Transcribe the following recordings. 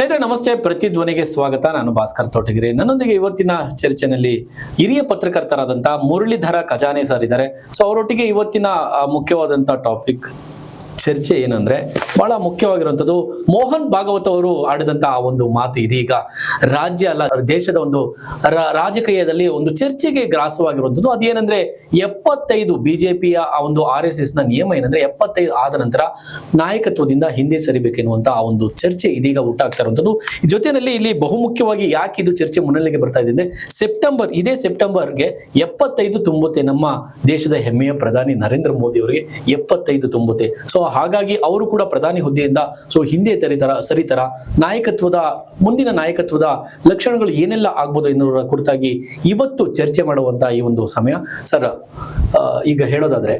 ಸ್ನೇಹಿತರೆ, ನಮಸ್ತೆ. ಪ್ರತಿಧ್ವನಿಗೆ ಸ್ವಾಗತ. ನಾನು ಭಾಸ್ಕರ್ ತೋಟಗಿರಿ. ನನ್ನೊಂದಿಗೆ ಇವತ್ತಿನ ಚರ್ಚೆನಲ್ಲಿ ಹಿರಿಯ ಪತ್ರಕರ್ತರಾದಂತಹ ಮುರಳೀಧರ ಖಜಾನೆ ಸರ್ ಇದ್ದಾರೆ. ಸೊ ಅವರೊಟ್ಟಿಗೆ ಇವತ್ತಿನ ಮುಖ್ಯವಾದಂತಹ ಟಾಪಿಕ್ ಚರ್ಚೆ ಏನಂದ್ರೆ ಬಹಳ ಮುಖ್ಯವಾಗಿರುವಂಥದ್ದು ಮೋಹನ್ ಭಾಗವತ್ ಅವರು ಆಡಿದಂತಹ ಒಂದು ಮಾತು ಇದೀಗ. ರಾಜ್ಯ ಅಲ್ಲ, ದೇಶದ ಒಂದು ರಾಜಕೀಯದಲ್ಲಿ ಒಂದು ಚರ್ಚೆಗೆ ಗ್ರಾಸವಾಗಿರುವಂಥದ್ದು. ಅದೇನಂದ್ರೆ ಎಪ್ಪತ್ತೈದು ಬಿಜೆಪಿಯ ಆ ಒಂದು ಆರ್ ಎಸ್ ಎಸ್ನ ನಿಯಮ ಏನಂದ್ರೆ ಎಪ್ಪತ್ತೈದು ಆದ ನಂತರ ನಾಯಕತ್ವದಿಂದ ಹಿಂದೆ ಸರಿಬೇಕೆನ್ನುವಂತಹ ಆ ಒಂದು ಚರ್ಚೆ ಇದೀಗ ಉಂಟಾಗ್ತಾ ಇರುವಂಥದ್ದು. ಜೊತೆಯಲ್ಲಿ ಇಲ್ಲಿ ಬಹುಮುಖ್ಯವಾಗಿ ಯಾಕೆ ಇದು ಚರ್ಚೆ ಮುನ್ನೆಲೆಗೆ ಬರ್ತಾ ಇದೆ ಅಂದ್ರೆ ಸೆಪ್ಟೆಂಬರ್, ಇದೇ ಸೆಪ್ಟೆಂಬರ್ಗೆ ಎಪ್ಪತ್ತೈದು ತುಂಬುತ್ತೆ ನಮ್ಮ ದೇಶದ ಹೆಮ್ಮೆಯ ಪ್ರಧಾನಿ ನರೇಂದ್ರ ಮೋದಿ ಅವರಿಗೆ ಎಪ್ಪತ್ತೈದು ತುಂಬುತ್ತೆ. ಸೊ ಹಾಗಾಗಿ ಅವರು ಕೂಡ ಪ್ರಧಾನಿ ಹುದ್ದೆಯಿಂದ, ಸೊ ಹಿಂದೆ ತರಿತರ ಸರಿತರ ನಾಯಕತ್ವದ, ಮುಂದಿನ ನಾಯಕತ್ವದ ಲಕ್ಷಣಗಳು ಏನೆಲ್ಲ ಆಗ್ಬೋದು ಎನ್ನುವುದರ ಕುರಿತಾಗಿ ಇವತ್ತು ಚರ್ಚೆ ಮಾಡುವಂತ ಈ ಒಂದು ಸಮಯ. ಸರ್ ಈಗ ಹೇಳೋದಾದ್ರೆ,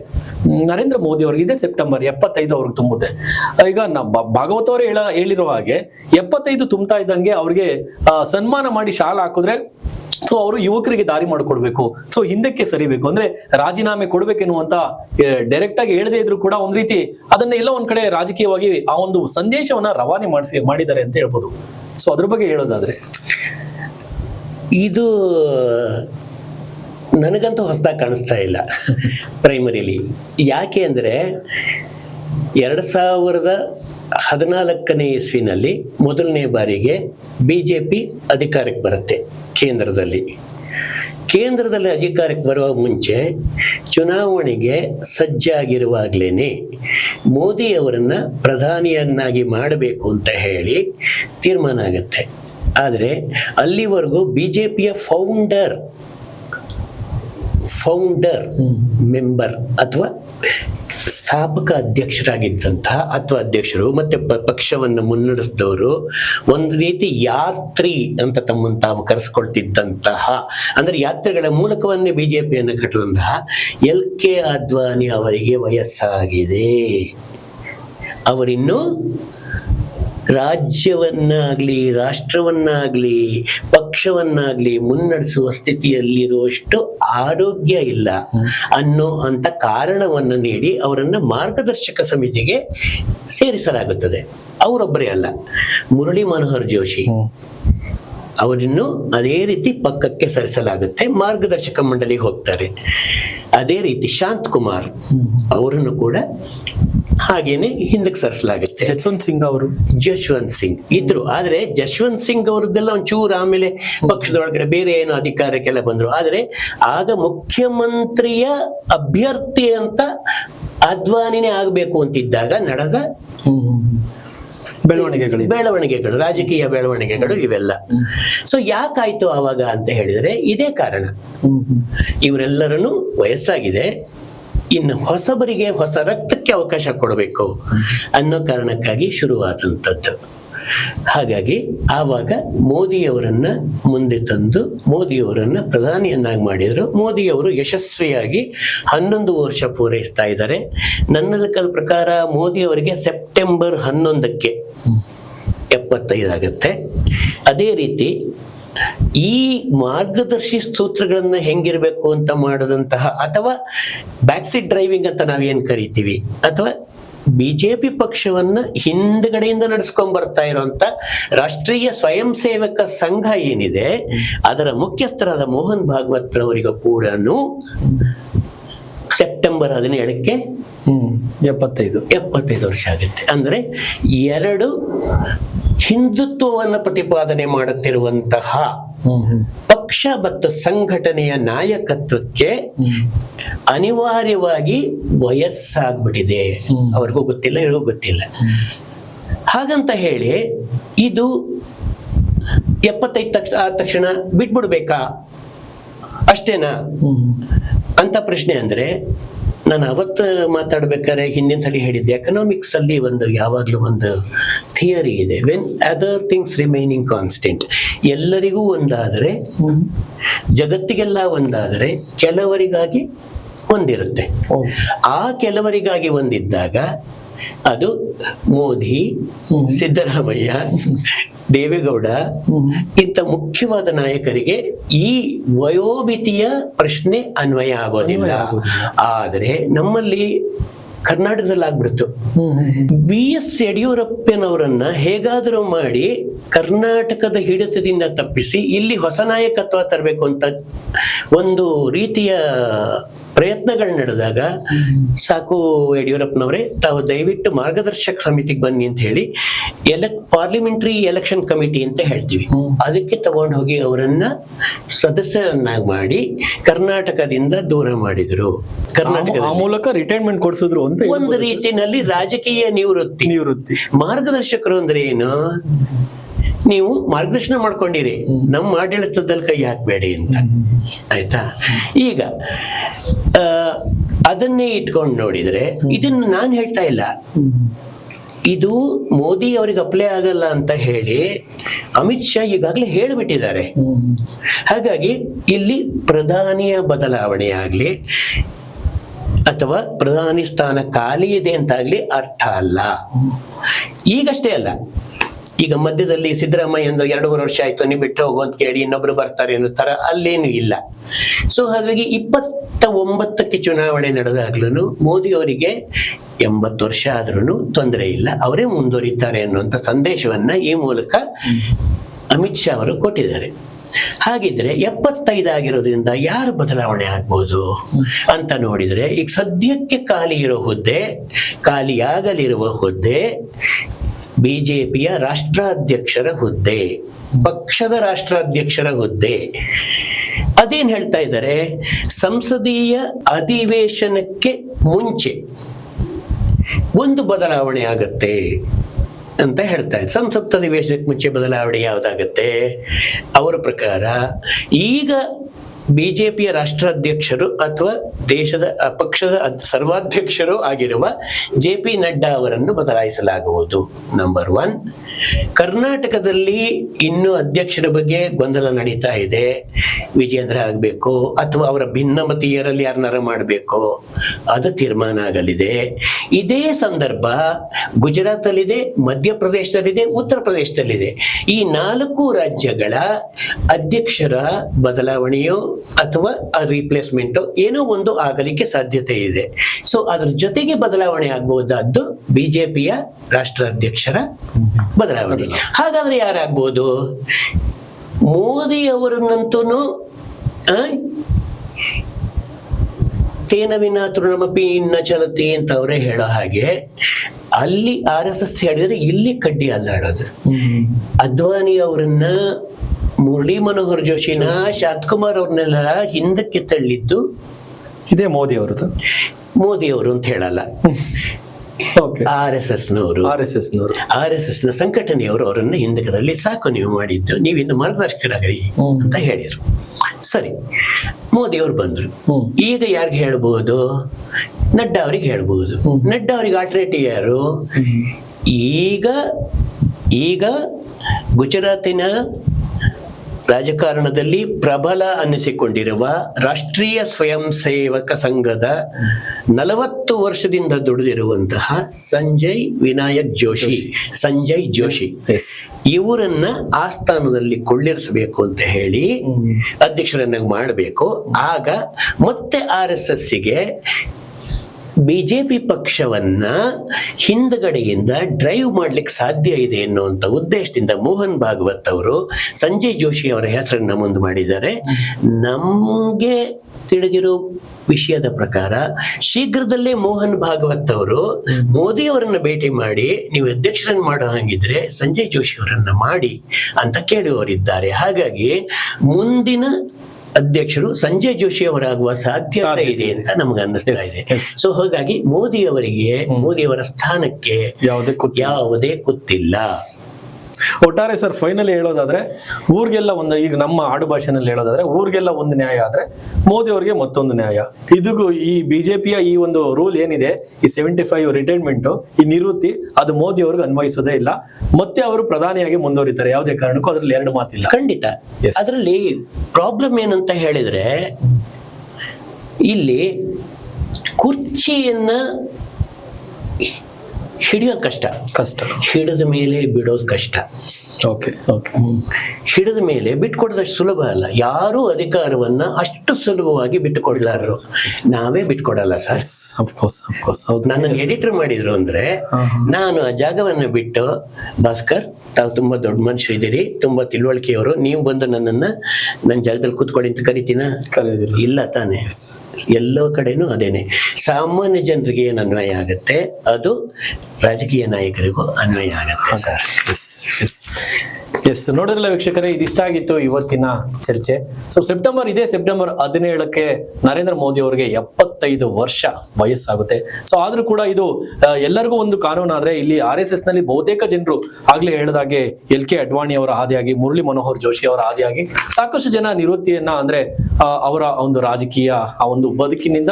ನರೇಂದ್ರ ಮೋದಿ ಅವರಿಗೆ ಇದೆ ಸೆಪ್ಟೆಂಬರ್ ಎಪ್ಪತ್ತೈದು ಅವ್ರಿಗೆ ತುಂಬುತ್ತೆ. ಈಗ ಭಾಗವತ್ ಅವರೇ ಹೇಳ ಹೇಳಿರುವ ಹಾಗೆ, ಎಪ್ಪತ್ತೈದು ತುಂಬ್ತಾ ಇದ್ದಂಗೆ ಅವ್ರಿಗೆ ಸನ್ಮಾನ ಮಾಡಿ ಶಾಲಾ ಹಾಕಿದ್ರೆ ಸೊ ಅವರು ಯುವಕರಿಗೆ ದಾರಿ ಮಾಡಿಕೊಡ್ಬೇಕು. ಸೊ ಹಿಂದಕ್ಕೆ ಸರಿಬೇಕು. ಅಂದ್ರೆ ರಾಜೀನಾಮೆ ಕೊಡ್ಬೇಕೆನ್ನುವಂತ ಡೈರೆಕ್ಟ್ ಆಗಿ ಹೇಳದೇ ಇದ್ರು ಕೂಡ ಒಂದ್ ರೀತಿ ಅದನ್ನ ಎಲ್ಲ ಒಂದ್ ಕಡೆ ರಾಜಕೀಯವಾಗಿ ಆ ಒಂದು ಸಂದೇಶವನ್ನ ರವಾನೆ ಮಾಡಿಸಿ, ಮಾಡಿದ್ದಾರೆ ಅಂತ ಹೇಳ್ಬೋದು. ಸೊ ಅದ್ರ ಬಗ್ಗೆ ಹೇಳೋದಾದ್ರೆ. ಇದು ನನಗಂತೂ ಹೊಸದಾಗಿ ಕಾಣಿಸ್ತಾ ಇಲ್ಲ ಪ್ರೈಮರಿಲಿ ಯಾಕೆ ಅಂದರೆ ಎರಡು ಸಾವಿರದ ಹದಿನಾಲ್ಕನೇ ಇಸ್ವಿನಲ್ಲಿ ಮೊದಲನೇ ಬಾರಿಗೆ ಬಿ ಜೆ ಪಿ ಅಧಿಕಾರಕ್ಕೆ ಬರುತ್ತೆ ಕೇಂದ್ರದಲ್ಲಿ. ಕೇಂದ್ರದಲ್ಲಿ ಅಧಿಕಾರಕ್ಕೆ ಬರುವ ಮುಂಚೆ ಚುನಾವಣೆಗೆ ಸಜ್ಜಾಗಿರುವಾಗಲೇ ಮೋದಿ ಅವರನ್ನ ಪ್ರಧಾನಿಯನ್ನಾಗಿ ಮಾಡಬೇಕು ಅಂತ ಹೇಳಿ ತೀರ್ಮಾನ ಆಗುತ್ತೆ. ಆದರೆ ಅಲ್ಲಿವರೆಗೂ ಬಿ ಜೆ ಪಿಯ ಫೌಂಡರ್ ಫೌಂಡರ್ ಮೆಂಬರ್ ಅಥವಾ ಸ್ಥಾಪಕ ಅಧ್ಯಕ್ಷರಾಗಿದ್ದಂತಹ ಅಥವಾ ಅಧ್ಯಕ್ಷರು ಮತ್ತೆ ಪಕ್ಷವನ್ನು ಮುನ್ನಡೆಸಿದವರು ಒಂದು ರೀತಿ ಯಾತ್ರಿ ಅಂತ ತಮ್ಮನ್ನು ತಾವು ಕರೆಸ್ಕೊಳ್ತಿದ್ದಂತಹ, ಅಂದ್ರೆ ಯಾತ್ರೆಗಳ ಮೂಲಕವನ್ನೇ ಬಿಜೆಪಿಯನ್ನು ಕಟ್ಟಿದಂತಹ ಎಲ್ ಕೆ ಅದ್ವಾನಿ ಅವರಿಗೆ ವಯಸ್ಸಾಗಿದೆ. ಅವರಿನ್ನೂ ರಾಜ್ಯವನ್ನಾಗ್ಲಿ, ರಾಷ್ಟ್ರವನ್ನಾಗಲಿ, ಪಕ್ಷವನ್ನಾಗಲಿ ಮುನ್ನಡೆಸುವ ಸ್ಥಿತಿಯಲ್ಲಿರುವಷ್ಟು ಆರೋಗ್ಯ ಇಲ್ಲ ಅನ್ನೋ ಅಂತ ಕಾರಣವನ್ನು ನೀಡಿ ಅವರನ್ನ ಮಾರ್ಗದರ್ಶಕ ಸಮಿತಿಗೆ ಸೇರಿಸಲಾಗುತ್ತದೆ. ಅವರೊಬ್ಬರೇ ಅಲ್ಲ, ಮುರಳಿ ಮನೋಹರ್ ಜೋಶಿ. ಅವರನ್ನು ಅದೇ ರೀತಿ ಪಕ್ಕಕ್ಕೆ ಸರಿಸಲಾಗುತ್ತೆ. ಮಾರ್ಗದರ್ಶಕ ಮಂಡಳಿಗೆ ಹೋಗ್ತಾರೆ. ಅದೇ ರೀತಿ ಶಾಂತ್ ಕುಮಾರ್ ಅವರನ್ನು ಕೂಡ ಹಾಗೇನೆ ಹಿಂದಕ್ಕೆ ಸರಿಸಲಾಗುತ್ತೆ. ಜಸ್ವಂತ್ ಸಿಂಗ್ ಅವರು? ಜಶ್ವಂತ್ ಸಿಂಗ್ ಇದ್ರು. ಆದ್ರೆ ಜಶ್ವಂತ್ ಸಿಂಗ್ ಅವರದ್ದೆಲ್ಲ ಒಂಚೂರು ಆಮೇಲೆ ಪಕ್ಷದೊಳಗಡೆ ಬೇರೆ ಏನು ಅಧಿಕಾರಕ್ಕೆಲ್ಲ ಬಂದ್ರು. ಆದ್ರೆ ಆಗ ಮುಖ್ಯಮಂತ್ರಿಯ ಅಭ್ಯರ್ಥಿ ಅಂತ ಅದ್ವಾನಿನೇ ಆಗಬೇಕು ಅಂತಿದ್ದಾಗ ನಡೆದ ಬೆಳವಣಿಗೆಗಳು ಬೆಳವಣಿಗೆಗಳು ರಾಜಕೀಯ ಬೆಳವಣಿಗೆಗಳು ಇವೆಲ್ಲ. ಸೊ ಯಾಕಾಯ್ತು ಆವಾಗ ಅಂತ ಹೇಳಿದ್ರೆ ಇದೇ ಕಾರಣ. ಇವರೆಲ್ಲರನ್ನು ವಯಸ್ಸಾಗಿದೆ. ಇನ್ನು ಹೊಸಬರಿಗೆ ಹೊಸ ರಕ್ತಕ್ಕೆ ಅವಕಾಶ ಕೊಡಬೇಕು ಅನ್ನೋ ಕಾರಣಕ್ಕಾಗಿ ಶುರುವಾದಂಥದ್ದು. ಹಾಗಾಗಿ ಆವಾಗ ಮೋದಿಯವರನ್ನ ಮುಂದೆ ತಂದು ಮೋದಿಯವರನ್ನ ಪ್ರಧಾನಿಯನ್ನಾಗಿ ಮಾಡಿದ್ರು. ಮೋದಿಯವರು ಯಶಸ್ವಿಯಾಗಿ ಹನ್ನೊಂದು ವರ್ಷ ಪೂರೈಸ್ತಾ ಇದ್ದಾರೆ. ನನ್ನ ಲೆಕ್ಕದ ಪ್ರಕಾರ ಮೋದಿ ಅವರಿಗೆ ಸೆಪ್ಟೆಂಬರ್ ಹನ್ನೊಂದಕ್ಕೆ ಎಪ್ಪತ್ತೈದಾಗತ್ತೆ ಅದೇ ರೀತಿ ಈ ಮಾರ್ಗದರ್ಶಿ ಸೂತ್ರಗಳನ್ನ ಹೆಂಗಿರ್ಬೇಕು ಅಂತ ಮಾಡದಂತಹ ಅಥವಾ ಬ್ಯಾಕ್ಸಿಟ್ ಡ್ರೈವಿಂಗ್ ಅಂತ ನಾವೇನ್ ಕರಿತೀವಿ? ಅಥವಾ ಬಿಜೆಪಿ ಪಕ್ಷವನ್ನ ಹಿಂದ್ಗಡೆಯಿಂದ ನಡೆಸ್ಕೊಂಡ್ ಬರ್ತಾ ಇರುವಂತ ರಾಷ್ಟ್ರೀಯ ಸ್ವಯಂ ಸೇವಕ ಸಂಘ ಏನಿದೆ ಅದರ ಮುಖ್ಯಸ್ಥರಾದ ಮೋಹನ್ ಭಾಗವತ್ ಅವರಿಗೂ ಕೂಡ ಸೆಪ್ಟೆಂಬರ್ ಹದಿನೇಳಕ್ಕೆ ಎಪ್ಪತ್ತೈದು. ಎಪ್ಪತ್ತೈದು ವರ್ಷ ಆಗುತ್ತೆ. ಅಂದ್ರೆ ಎರಡು ಹಿಂದುತ್ವವನ್ನು ಪ್ರತಿಪಾದನೆ ಮಾಡುತ್ತಿರುವಂತಹ ಪಕ್ಷ ಮತ್ತು ಸಂಘಟನೆಯ ನಾಯಕತ್ವಕ್ಕೆ ಅನಿವಾರ್ಯವಾಗಿ ವಯಸ್ಸಾಗ್ಬಿಟ್ಟಿದೆ. ಅವ್ರಿಗೂ ಗೊತ್ತಿಲ್ಲ ಇವ್ರಿಗೂ ಗೊತ್ತಿಲ್ಲ ಹಾಗಂತ ಹೇಳಿ ಇದು ಎಪ್ಪತ್ತೈದು ತಕ್ಷಣ ಆದ ತಕ್ಷಣ ಬಿಟ್ಬಿಡ್ಬೇಕಾ? ಅಷ್ಟೇನಾ? ಅಂತ ಪ್ರಶ್ನೆ ಅಂದ್ರೆ ನಾನು ಅವತ್ತು ಮಾತಾಡ್ಬೇಕಾದ್ರೆ ಹಿಂದಿನ ಸಲ ಹೇಳಿದ್ದೆ ಎಕನಾಮಿಕ್ಸ್ ಅಲ್ಲಿ ಒಂದು ಯಾವಾಗ್ಲೂ ಒಂದು ಥಿಯರಿ ಇದೆ. When other things remaining constant ಎಲ್ಲರಿಗೂ ಒಂದಾದರೆ ಜಗತ್ತಿಗೆಲ್ಲ ಒಂದಾದರೆ ಕೆಲವರಿಗಾಗಿ ಒಂದಿರುತ್ತೆ. ಆ ಕೆಲವರಿಗಾಗಿ ಒಂದಿದ್ದಾಗ ಅದು ಮೋದಿ ಸಿದ್ದರಾಮಯ್ಯ ದೇವೇಗೌಡ ಇಂಥ ಮುಖ್ಯವಾದ ನಾಯಕರಿಗೆ ಈ ವಯೋಮಿತಿಯ ಪ್ರಶ್ನೆ ಅನ್ವಯ ಆಗೋದಿಲ್ಲ. ಆದರೆ ನಮ್ಮಲ್ಲಿ ಕರ್ನಾಟಕದಲ್ಲಿ ಆಗ್ಬಿಡ್ತು ಬಿ ಎಸ್ ಯಡಿಯೂರಪ್ಪನವರನ್ನ ಹೇಗಾದರೂ ಮಾಡಿ ಕರ್ನಾಟಕದ ಹಿಡಿತದಿಂದ ತಪ್ಪಿಸಿ ಇಲ್ಲಿ ಹೊಸ ನಾಯಕತ್ವ ತರಬೇಕು ಅಂತ ಒಂದು ರೀತಿಯ ಪ್ರಯತ್ನಗಳು ನಡೆದಾಗ ಸಾಕು ಯಡಿಯೂರಪ್ಪನವರೇ ತಾವು ದಯವಿಟ್ಟು ಮಾರ್ಗದರ್ಶಕ ಸಮಿತಿಗೆ ಬನ್ನಿ ಅಂತ ಹೇಳಿ ಎಲೆ ಪಾರ್ಲಿಮೆಂಟರಿ ಎಲೆಕ್ಷನ್ ಕಮಿಟಿ ಅಂತ ಹೇಳ್ತೀವಿ. ಅದಕ್ಕೆ ತಗೊಂಡು ಹೋಗಿ ಅವರನ್ನ ಸದಸ್ಯರನ್ನಾಗಿ ಮಾಡಿ ಕರ್ನಾಟಕದಿಂದ ದೂರ ಮಾಡಿದ್ರು. ಕರ್ನಾಟಕ ಆ ಮೂಲಕ ರಿಟೈರ್ಮೆಂಟ್ ಕೊಡಿಸಿದ್ರು ಅಂತ ಒಂದು ರೀತಿಯಲ್ಲಿ ರಾಜಕೀಯ ನಿವೃತ್ತಿ. ನಿವೃತ್ತಿ. ಮಾರ್ಗದರ್ಶಕರು ಅಂದ್ರೆ ಏನು? ನೀವು ಮಾರ್ಗದರ್ಶನ ಮಾಡ್ಕೊಂಡಿರಿ. ನಮ್ಮ ಆಡಳಿತದಲ್ಲಿ ಕೈ ಹಾಕಬೇಡಿ ಅಂತ. ಆಯ್ತಾ? ಈಗ ಅದನ್ನೇ ಇಟ್ಕೊಂಡು ನೋಡಿದ್ರೆ ಇದನ್ನು ನಾನು ಹೇಳ್ತಾ ಇಲ್ಲ. ಇದು ಮೋದಿ ಅವರಿಗೆ ಅಪ್ಲೈ ಆಗಲ್ಲ ಅಂತ ಹೇಳಿ ಅಮಿತ್ ಶಾ ಈಗಾಗಲೇ ಹೇಳಿಬಿಟ್ಟಿದ್ದಾರೆ. ಹಾಗಾಗಿ ಇಲ್ಲಿ ಪ್ರಧಾನಿಯ ಬದಲಾವಣೆ ಆಗ್ಲಿ ಅಥವಾ ಪ್ರಧಾನಿ ಸ್ಥಾನ ಖಾಲಿ ಇದೆ ಅಂತಾಗ್ಲಿ ಅರ್ಥ ಅಲ್ಲ. ಈಗಷ್ಟೇ ಅಲ್ಲ. ಈಗ ಮಧ್ಯದಲ್ಲಿ ಸಿದ್ದರಾಮಯ್ಯ ಒಂದು ಎರಡೂವರೆ ವರ್ಷ ಆಯ್ತು, ನೀವು ಬಿಟ್ಟು ಹೋಗು ಅಂತ ಕೇಳಿ ಇನ್ನೊಬ್ರು ಬರ್ತಾರೆ ಅನ್ನೋ ತರ ಅಲ್ಲೇನು ಇಲ್ಲ. ಸೊ ಹಾಗಾಗಿ ಇಪ್ಪತ್ತ ಒಂಬತ್ತಕ್ಕೆ ಚುನಾವಣೆ ನಡೆದಾಗ್ಲೂ ಮೋದಿ ಅವರಿಗೆ ಎಂಬತ್ತು ವರ್ಷ ಆದ್ರೂ ತೊಂದರೆ ಇಲ್ಲ, ಅವರೇ ಮುಂದುವರಿತಾರೆ ಅನ್ನುವಂಥ ಸಂದೇಶವನ್ನ ಈ ಮೂಲಕ ಅಮಿತ್ ಶಾ ಅವರು ಕೊಟ್ಟಿದ್ದಾರೆ. ಹಾಗಿದ್ರೆ ಎಪ್ಪತ್ತೈದು ಆಗಿರೋದ್ರಿಂದ ಯಾರು ಬದಲಾವಣೆ ಆಗ್ಬೋದು ಅಂತ ನೋಡಿದ್ರೆ, ಈಗ ಸದ್ಯಕ್ಕೆ ಖಾಲಿ ಇರೋ ಹುದ್ದೆ, ಖಾಲಿಯಾಗಲಿರುವ ಹುದ್ದೆ ಬಿಜೆಪಿಯ ರಾಷ್ಟ್ರಾಧ್ಯಕ್ಷರ ಹುದ್ದೆ, ಪಕ್ಷದ ರಾಷ್ಟ್ರಾಧ್ಯಕ್ಷರ ಹುದ್ದೆ. ಅದೇನ್ ಹೇಳ್ತಾ ಇದ್ದಾರೆ? ಸಂಸದೀಯ ಅಧಿವೇಶನಕ್ಕೆ ಮುಂಚೆ ಒಂದು ಬದಲಾವಣೆ ಆಗತ್ತೆ ಅಂತ ಹೇಳ್ತಾ ಇದ್ದಾರೆ. ಸಂಸತ್ ಅಧಿವೇಶನಕ್ಕೆ ಮುಂಚೆ ಬದಲಾವಣೆ ಯಾವ್ದಾಗತ್ತೆ? ಅವರ ಪ್ರಕಾರ ಈಗ ಬಿಜೆಪಿಯ ರಾಷ್ಟ್ರಾಧ್ಯಕ್ಷರು ಅಥವಾ ದೇಶದ, ಪಕ್ಷದ ಸರ್ವಾಧ್ಯಕ್ಷರು ಆಗಿರುವ ಜೆ ಪಿ ನಡ್ಡಾ ಅವರನ್ನು ಬದಲಾಯಿಸಲಾಗುವುದು. ನಂಬರ್ ಒನ್ ಕರ್ನಾಟಕದಲ್ಲಿ ಇನ್ನು ಅಧ್ಯಕ್ಷರ ಬಗ್ಗೆ ಗೊಂದಲ ನಡೀತಾ ಇದೆ. ವಿಜೇಂದ್ರ ಆಗಬೇಕು ಅಥವಾ ಅವರ ಭಿನ್ನಮತೀಯರಲ್ಲಿ ಯಾರನ್ನಾರ ಮಾಡಬೇಕು? ಅದು ತೀರ್ಮಾನ ಆಗಲಿದೆ. ಇದೇ ಸಂದರ್ಭ ಗುಜರಾತ್ ಅಲ್ಲಿದೆ ಮಧ್ಯಪ್ರದೇಶದಲ್ಲಿದೆ, ಉತ್ತರ ಪ್ರದೇಶದಲ್ಲಿದೆ. ಈ ನಾಲ್ಕು ರಾಜ್ಯಗಳ ಅಧ್ಯಕ್ಷರ ಬದಲಾವಣೆಯೋ ಅಥವಾ ರೀಪ್ಲೇಸ್ಮೆಂಟ್ ಏನೋ ಒಂದು ಆಗಲಿಕ್ಕೆ ಸಾಧ್ಯತೆ ಇದೆ. ಸೊ ಅದ್ರ ಜೊತೆಗೆ ಬದಲಾವಣೆ ಆಗಬಹುದಾದ್ದು ಬಿಜೆಪಿಯ ರಾಷ್ಟ್ರಾಧ್ಯಕ್ಷರ ಬದಲಾವಣೆ. ಹಾಗಾದ್ರೆ ಯಾರಾಗ್ಬೋದು? ಮೋದಿ ಅವರನ್ನಂತೂ ತೇನವಿನ ತೃಣಮಪಿ ಇನ್ನ ಚಲತಿ ಅಂತ ಅವರೇ ಹೇಳೋ ಹಾಗೆ ಅಲ್ಲಿ ಆರ್ ಎಸ್ ಎಸ್ ಹೇಳಿದ್ರೆ ಇಲ್ಲಿ ಕಡ್ಡಿ ಅಲ್ಲಾಡೋದು. ಅದ್ವಾನಿ ಅವರನ್ನ ಮುರಳಿ ಮನೋಹರ್ ಜೋಶಿನ ಶಾಂತಕುಮಾರ್ ಅವ್ರನ್ನೆಲ್ಲ ಹಿಂದಕ್ಕೆ ತಳ್ಳಿದ್ದು ಇದೇ ಮೋದಿ ಅವರು ಮೋದಿ ಅವರು ಅಂತ ಹೇಳಲ್ಲ. ಆರ್ ಎಸ್ ಎಸ್ ನವರು ಆರ್ ಎಸ್ ಎಸ್ ನವರು ಆರ್ ಎಸ್ ಎಸ್ನ ಸಂಘಟನೆಯವರು ಅವರನ್ನ ಹಿಂದಕದಲ್ಲಿ ಸಾಕು ನೀವು ಮಾಡಿದ್ದು ನೀವು ಇನ್ನು ಹ್ಮ್. ಅಂತ ಹೇಳಿದರು. ಸರಿ ಮೋದಿ ಅವರು ಬಂದ್ರು. ಈಗ ಯಾರಿಗೆ ಹೇಳ್ಬೋದು? ನಡ್ಡಾ ಅವ್ರಿಗೆ ಹೇಳ್ಬೋದು. ನಡ್ಡಾ ಅವ್ರಿಗೆ ಆಲ್ಟರ್ನೇಟಿವ್ ಯಾರು? ಈಗ ಈಗ ಗುಜರಾತಿನ ರಾಜಕಾರಣದಲ್ಲಿ ಪ್ರಬಲ ಅನ್ನಿಸಿಕೊಂಡಿರುವ ರಾಷ್ಟ್ರೀಯ ಸ್ವಯಂ ಸೇವಕ ಸಂಘದ ನಲವತ್ತು ವರ್ಷದಿಂದ ದುಡಿದಿರುವಂತಹ ಸಂಜಯ್ ವಿನಾಯಕ್ ಜೋಶಿ. ಸಂಜಯ್ ಜೋಶಿ. ಇವರನ್ನ ಆ ಸ್ಥಾನದಲ್ಲಿ ಕೊಳ್ಳಿರಿಸಬೇಕು ಅಂತ ಹೇಳಿ ಅಧ್ಯಕ್ಷರನ್ನಾಗಿ ಮಾಡಬೇಕು. ಆಗ ಮತ್ತೆ ಆರ್ ಎಸ್ ಎಸ್ಸಿಗೆ ಬಿಜೆಪಿ ಪಕ್ಷವನ್ನ ಹಿಂದ್ಗಡೆಯಿಂದ ಡ್ರೈವ್ ಮಾಡ್ಲಿಕ್ಕೆ ಸಾಧ್ಯ ಇದೆ ಎನ್ನುವಂತ ಉದ್ದೇಶದಿಂದ ಮೋಹನ್ ಭಾಗವತ್ ಅವರು ಸಂಜಯ್ ಜೋಶಿ ಅವರ ಹೆಸರನ್ನ ಮುಂದೆ ಮಾಡಿದ್ದಾರೆ. ನಮ್ಗೆ ತಿಳಿದಿರೋ ವಿಷಯದ ಪ್ರಕಾರ ಶೀಘ್ರದಲ್ಲೇ ಮೋಹನ್ ಭಾಗವತ್ ಅವರು ಮೋದಿ ಅವರನ್ನ ಭೇಟಿ ಮಾಡಿ ನೀವು ಅಧ್ಯಕ್ಷರನ್ನ ಮಾಡೋ ಹಾಗಿದ್ರೆ ಸಂಜಯ್ ಜೋಶಿ ಅವರನ್ನ ಮಾಡಿ ಅಂತ ಕೇಳುವವರಿದ್ದಾರೆ. ಹಾಗಾಗಿ ಮುಂದಿನ ಅಧ್ಯಕ್ಷರು ಸಂಜಯ್ ಜೋಶಿ ಅವರಾಗುವ ಸಾಧ್ಯತೆ ಇದೆ ಅಂತ ನಮ್ಗೆ ಅನ್ನಿಸ್ತಾ ಇದೆ. ಸೊ ಹಾಗಾಗಿ ಮೋದಿ ಅವರಿಗೆ ಮೋದಿ ಅವರ ಸ್ಥಾನಕ್ಕೆ ಯಾವುದೇ ಯಾವುದೇ ಗೊತ್ತಿಲ್ಲ ಒಟ್ಟಾರೆ ಸರ್ ಫೈನಲ್ ಹೇಳೋದಾದ್ರೆ ಊರಿಗೆಲ್ಲ ಒಂದು ಈಗ ನಮ್ಮ ಆಡು ಭಾಷೆನಲ್ಲಿ ಹೇಳೋದಾದ್ರೆ ಊರಿಗೆಲ್ಲ ಒಂದು ನ್ಯಾಯ ಆದ್ರೆ ಮೋದಿ ಅವರಿಗೆ ಮತ್ತೊಂದು ನ್ಯಾಯ. ಇದಕ್ಕೂ ಈ ಬಿಜೆಪಿಯ ಈ ಒಂದು ರೂಲ್ ಏನಿದೆ ಈ ಸೆವೆಂಟಿ ಫೈವ್ ರಿಟೈರ್ಮೆಂಟ್ ಈ ನಿವೃತ್ತಿ ಅದು ಮೋದಿ ಅವ್ರಿಗೆ ಅನ್ವಯಿಸೋದೇ ಇಲ್ಲ. ಮತ್ತೆ ಅವರು ಪ್ರಧಾನಿಯಾಗಿ ಮುಂದುವರಿತಾರೆ. ಯಾವುದೇ ಕಾರಣಕ್ಕೂ ಅದ್ರಲ್ಲಿ ಎರಡು ಮಾತಿಲ್ಲ. ಖಂಡಿತ. ಅದರಲ್ಲಿ ಪ್ರಾಬ್ಲಮ್ ಏನಂತ ಹೇಳಿದ್ರೆ ಇಲ್ಲಿ ಕುರ್ಚಿಯನ್ನ ಹಿಡಿಯೋದು ಕಷ್ಟ. ಕಷ್ಟ. ಹಿಡಿದ ಮೇಲೆ ಬಿಡೋದು ಕಷ್ಟ. ಓಕೆ ಓಕೆ ಹಿಡಿದ ಮೇಲೆ ಬಿಟ್ಕೊಡೋದಷ್ಟು ಸುಲಭ ಅಲ್ಲ. ಯಾರೂ ಅಧಿಕಾರವನ್ನ ಅಷ್ಟು ಸುಲಭವಾಗಿ ಬಿಟ್ಟುಕೊಡ್ಲಾರರು. ನಾವೇ ಬಿಟ್ಕೊಡಲ್ಲ ಸರ್ ಅಫ್ಕೋರ್ಸ್ ಅಫ್ಕೋರ್ಸ್ ಹೌದು ನನ್ನ ಎಡಿಟರ್ ಮಾಡಿದ್ರು ಅಂದ್ರೆ ನಾನು ಆ ಜಾಗವನ್ನ ಬಿಟ್ಟು ಭಾಸ್ಕರ್ ತಾವು ತುಂಬಾ ದೊಡ್ಡ ಮನುಷ್ಯರಿದ್ದೀರಿ ತುಂಬಾ ತಿಳುವಳಿಕೆಯವರು ನೀವು ಬಂದು ನನ್ನನ್ನ ನನ್ನ ಜಾಗದಲ್ಲಿ ಕೂತ್ಕೊಳ್ಳಿ ಅಂತ ಕರಿತೀನ? ಇಲ್ಲ ತಾನೆ. ಎಲ್ಲೋ ಕಡೆನೂ ಅದೇನೆ. ಸಾಮಾನ್ಯ ಜನರಿಗೆ ಏನು ಅನ್ವಯ ಆಗುತ್ತೆ? ಅದು ರಾಜಕೀಯ ನಾಯಕರಿಗೂ ಅನ್ವಯ ಆಗುತ್ತೆ ಸರ್. ಎಸ್ ನೋಡಿದ್ರಲ್ಲ ವೀಕ್ಷಕರೇ ಇದಿಷ್ಟಾಗಿತ್ತು ಇವತ್ತಿನ ಚರ್ಚೆ. ಸೊ ಸೆಪ್ಟೆಂಬರ್ ಇದೇ ಸೆಪ್ಟೆಂಬರ್ ಹದಿನೇಳಕ್ಕೆ ನರೇಂದ್ರ ಮೋದಿ ಅವರಿಗೆ ಎಪ್ಪತ್ತೈದು ವರ್ಷ ವಯಸ್ಸಾಗುತ್ತೆ. ಸೊ ಆದ್ರೂ ಕೂಡ ಇದು ಎಲ್ಲರಿಗೂ ಒಂದು ಕಾನೂನು ಆದ್ರೆ ಇಲ್ಲಿ ಆರ್ ಎಸ್ ಎಸ್ನಲ್ಲಿ ಬಹುತೇಕ ಜನರು ಆಗ್ಲೇ ಹೇಳಿದಾಗೆ ಎಲ್ ಕೆ ಅಡ್ವಾಣಿ ಅವರ ಆದಿಯಾಗಿ ಮುರಳಿ ಮನೋಹರ್ ಜೋಶಿ ಅವರ ಆದಿಯಾಗಿ ಸಾಕಷ್ಟು ಜನ ನಿವೃತ್ತಿಯನ್ನ ಅಂದ್ರೆ ಅವರ ಒಂದು ರಾಜಕೀಯ, ಆ ಒಂದು ಬದುಕಿನಿಂದ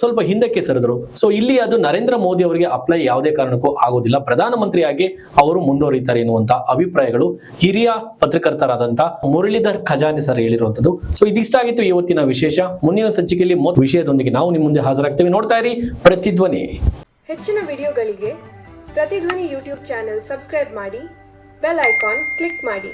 ಸ್ವಲ್ಪ ಹಿಂದಕ್ಕೆ ಸರಿದ್ರು. ಸೊ ಇಲ್ಲಿ ಅದು ನರೇಂದ್ರ ಮೋದಿ ಅವರಿಗೆ ಅಪ್ಲೈ ಯಾವುದೇ ಕಾರಣಕ್ಕೂ ಆಗೋದಿಲ್ಲ. ಪ್ರಧಾನಮಂತ್ರಿಯಾಗಿ ಅವರು ಮುಂದುವರಿತಾರೆ ಎನ್ನುವಂತ ಅಭಿಪ್ರಾಯಗಳು ಹಿರಿಯ ಪತ್ರಕರ್ತರಾದಂತ ಮುರಳೀಧರ್ ಖಜಾನೆ ಸರ್ ಹೇಳಿರುವಂತದ್ದು. ಸೊ ಇದಿಷ್ಟಾಗಿತ್ತು ಇವತ್ತಿನ ವಿಶೇಷ. ಮುಂದಿನ ಸಂಚಿಕೆಯಲ್ಲಿ ವಿಷಯದೊಂದಿಗೆ ನಾವು ನಿಮ್ಮ ಮುಂದೆ ಹಾಜರಾಗ್ತೇವೆ. ನೋಡ್ತಾ ಇರಿ, ಪ್ರತಿಧ್ವನಿ. ಹೆಚ್ಚಿನ ವಿಡಿಯೋಗಳಿಗೆ ಪ್ರತಿಧ್ವನಿ ಯೂಟ್ಯೂಬ್ ಚಾನೆಲ್ ಸಬ್ಸ್ಕ್ರೈಬ್ ಮಾಡಿ, ಬೆಲ್ ಐಕಾನ್ ಕ್ಲಿಕ್ ಮಾಡಿ.